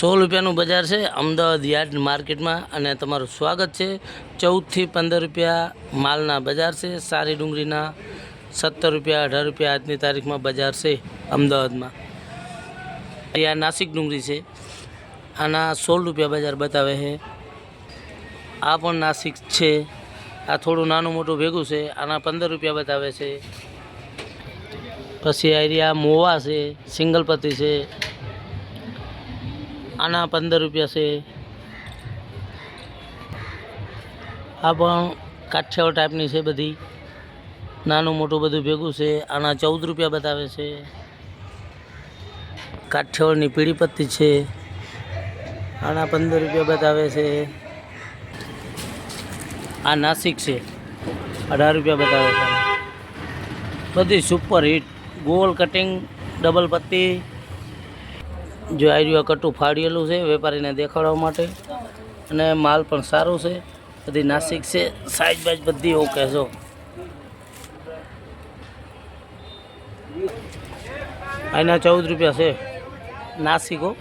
સો રૂપિયાનું બજાર છે, અમદાવાદ યાર્ડ માર્કેટમાં અને તમારું સ્વાગત છે. ચૌદથી પંદર રૂપિયા માલના બજાર છે, સારી ડુંગળીના સત્તર રૂપિયા, અઢાર રૂપિયા આજની તારીખમાં બજાર છે અમદાવાદમાં. આ નાસિક ડુંગળી છે. આના સોળ રૂપિયા બજાર બતાવે છે. આ પણ નાસિક છે. આ થોડું નાનું મોટું ભેગું છે, આના પંદર રૂપિયા બતાવે છે. પછી આ મોવા છે સિંગલ પત્તી છે. આના પંદર રૂપિયા છે. આ પણ કાઠિયાવાડ ટાઈપની છે બધી. નાનું મોટું બધું ભેગું છે. આના ચૌદ રૂપિયા બતાવે છે. કાઠિયાવાડની પીળી પત્તી છે. આના પંદર રૂપિયા બતાવે છે. આ નાસિક છે. અઢાર રૂપિયા બતાવે છે. બધી સુપર હિટ ગોલ કટિંગ ડબલ પત્તી જો આ રહ્યું આ કટું ફાડેલું છે વેપારીને દેખાડવા માટે. અને માલ પણ સારો છે. બધી નાસિક છે. સાઈઝ બાઈજ બધી ઓકે છો. આના ચૌદ રૂપિયા છે. નાસિકો